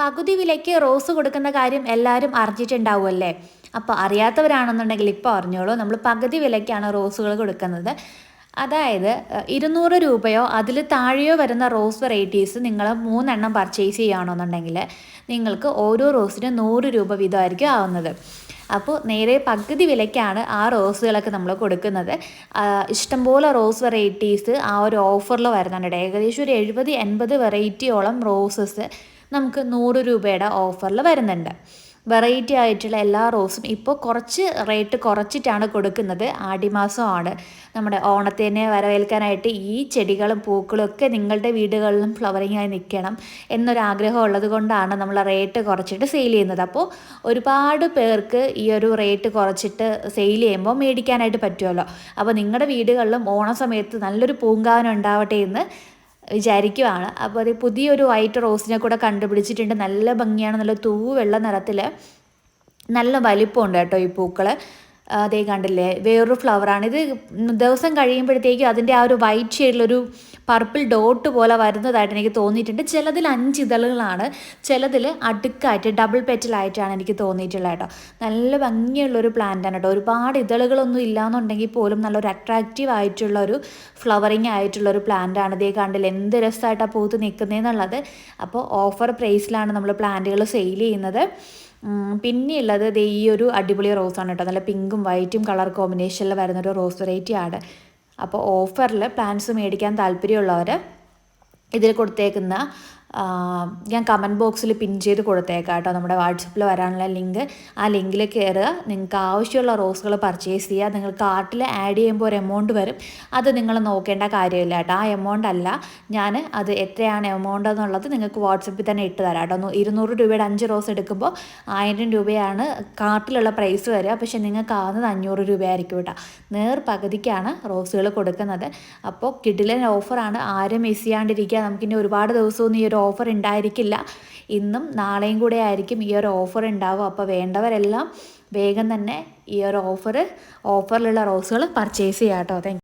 പകുതി വിലയ്ക്ക് റോസ് കൊടുക്കുന്ന കാര്യം എല്ലാവരും അറിഞ്ഞിട്ടുണ്ടാവുമല്ലേ? അപ്പോൾ അറിയാത്തവരാണെന്നുണ്ടെങ്കിൽ ഇപ്പോൾ അറിഞ്ഞോളൂ. നമ്മൾ പകുതി വിലയ്ക്കാണ് റോസുകൾ കൊടുക്കുന്നത്. അതായത് ഇരുന്നൂറ് രൂപയോ അതിൽ താഴെയോ വരുന്ന റോസ് വെറൈറ്റീസ് നിങ്ങൾ മൂന്നെണ്ണം പർച്ചേസ് ചെയ്യുകയാണെന്നുണ്ടെങ്കിൽ നിങ്ങൾക്ക് ഓരോ റോസിനും നൂറ് രൂപ വീതമായിരിക്കും ആവുന്നത്. അപ്പോൾ നേരെ പകുതി വിലയ്ക്കാണ് ആ റോസുകളൊക്കെ നമ്മൾ കൊടുക്കുന്നത്. ഇഷ്ടംപോലെ റോസ് വെറൈറ്റീസ് ആ ഒരു ഓഫറിൽ വരുന്നുണ്ട്. ഏകദേശം ഒരു എഴുപത് എൺപത് വെറൈറ്റിയോളം റോസസ് നമുക്ക് നൂറ് രൂപയുടെ ഓഫറിൽ വരുന്നുണ്ട്. വെറൈറ്റി ആയിട്ടുള്ള എല്ലാ റോസും ഇപ്പോൾ കുറച്ച് റേറ്റ് കുറച്ചിട്ടാണ് കൊടുക്കുന്നത്. ആടിമാസമാണ്. നമ്മുടെ ഓണത്തിനെ വരവേൽക്കാനായിട്ട് ഈ ചെടികളും പൂക്കളും ഒക്കെ നിങ്ങളുടെ വീടുകളിലും ഫ്ലവറിങ് ആയി നിൽക്കണം എന്നൊരാഗ്രഹം ഉള്ളത് കൊണ്ടാണ് നമ്മൾ റേറ്റ് കുറച്ചിട്ട് സെയിൽ ചെയ്യുന്നത്. അപ്പോൾ ഒരുപാട് പേർക്ക് ഈ ഒരു റേറ്റ് കുറച്ചിട്ട് സെയിൽ ചെയ്യുമ്പോൾ മേടിക്കാനായിട്ട് പറ്റുമല്ലോ. അപ്പോൾ നിങ്ങളുടെ വീടുകളിലും ഓണ സമയത്ത് നല്ലൊരു പൂങ്കാവനം ഉണ്ടാവട്ടെ എന്ന് വിചാരിക്കുവാണ്. അപ്പോൾ അത് പുതിയൊരു വൈറ്റ് റോസിനെ കൂടെ കണ്ടുപിടിച്ചിട്ടുണ്ട്. നല്ല ഭംഗിയാണ്. നല്ല തൂവ് വെള്ള നിറത്തിൽ നല്ല വലിപ്പമുണ്ട് കേട്ടോ ഈ പൂക്കൾ അതേ കണ്ടില്ലേ? വേറൊരു ഫ്ലവറാണ് ഇത് ദിവസം കഴിയുമ്പോഴത്തേക്കും അതിന്റെ ആ ഒരു വൈറ്റ് ഷെയ്ഡിലൊരു പർപ്പിൾ ഡോട്ട് പോലെ വരുന്നതായിട്ട് എനിക്ക് തോന്നിയിട്ടുണ്ട്. ചിലതിൽ അഞ്ച് ഇതളുകളാണ്. ചിലതിൽ അടുക്കായിട്ട് ഡബിൾ പെറ്റലായിട്ടാണ് എനിക്ക് തോന്നിയിട്ടുള്ളത് കേട്ടോ. നല്ല ഭംഗിയുള്ളൊരു പ്ലാന്റാണ് കേട്ടോ. ഒരുപാട് ഇതളുകളൊന്നും ഇല്ലാന്നുണ്ടെങ്കിൽ പോലും നല്ലൊരു അട്രാക്റ്റീവ് ആയിട്ടുള്ള ഒരു ഫ്ലവറിങ് ആയിട്ടുള്ള ഒരു ആണ്. ഇതേ കണ്ടില്ല എന്ത് രസമായിട്ടാണ് പൂത്ത് നിൽക്കുന്നതെന്നുള്ളത് അപ്പോൾ ഓഫർ പ്രൈസിലാണ് നമ്മൾ പ്ലാന്റുകൾ സെയിൽ ചെയ്യുന്നത്. പിന്നെയുള്ളത് ദേ ഈ ഒരു അടിപൊളി റോസാണ് കേട്ടോ. നല്ല പിങ്കും വൈറ്റും കളർ കോമ്പിനേഷനിൽ വരുന്നൊരു റോസ് വെറൈറ്റി ആണ്. അപ്പോൾ ഓഫറിൽ പ്ലാൻസ് മേടിക്കാൻ താല്പര്യമുള്ളവർ ഇതിൽ കൊടുത്തേക്കുന്ന ഞാൻ കമന്റ് ബോക്സിൽ പിൻ ചെയ്ത് കൊടുത്തേക്കാം കേട്ടോ നമ്മുടെ വാട്സപ്പിൽ വരാനുള്ള ലിങ്ക് ആ ലിങ്കിൽ കയറുക നിങ്ങൾക്ക് ആവശ്യമുള്ള റോസുകൾ പർച്ചേസ് ചെയ്യുക നിങ്ങൾ കാർട്ടിൽ ആഡ് ചെയ്യുമ്പോൾ ഒരു എമൗണ്ട് വരും. അത് നിങ്ങൾ നോക്കേണ്ട കാര്യമില്ല കേട്ടോ ആ എമൗണ്ട് അല്ല. ഞാൻ അത് എത്രയാണ് എമൗണ്ട് എന്നുള്ളത് നിങ്ങൾക്ക് വാട്സപ്പിൽ തന്നെ ഇട്ട് തരാം കേട്ടോ ഇരുന്നൂറ് രൂപയുടെ അഞ്ച് റോസ് എടുക്കുമ്പോൾ ആയിരം രൂപയാണ് കാർട്ടിലുള്ള പ്രൈസ് വരിക. പക്ഷേ നിങ്ങൾക്ക് ആവുന്നത് അഞ്ഞൂറ് രൂപയായിരിക്കും കേട്ടോ നേർ പകുതിക്കാണ് റോസുകൾ കൊടുക്കുന്നത്. അപ്പോൾ കിഡിലൻ ഓഫറാണ് ആരും മിസ് ചെയ്യാണ്ടിരിക്കുക. നമുക്കിനി ഒരുപാട് ദിവസമൊന്നും ഈ ഒരു ഓഫർ ഉണ്ടായിരിക്കില്ല ഇന്നും നാളെയും കൂടെ ആയിരിക്കും ഈ ഒരു ഓഫർ ഉണ്ടാവുക അപ്പോൾ വേണ്ടവരെല്ലാം വേഗം തന്നെ ഈ ഒരു ഓഫർ ഓഫറിലുള്ള റോസുകൾ പർച്ചേസ് ചെയ്യാം കേട്ടോ താങ്ക്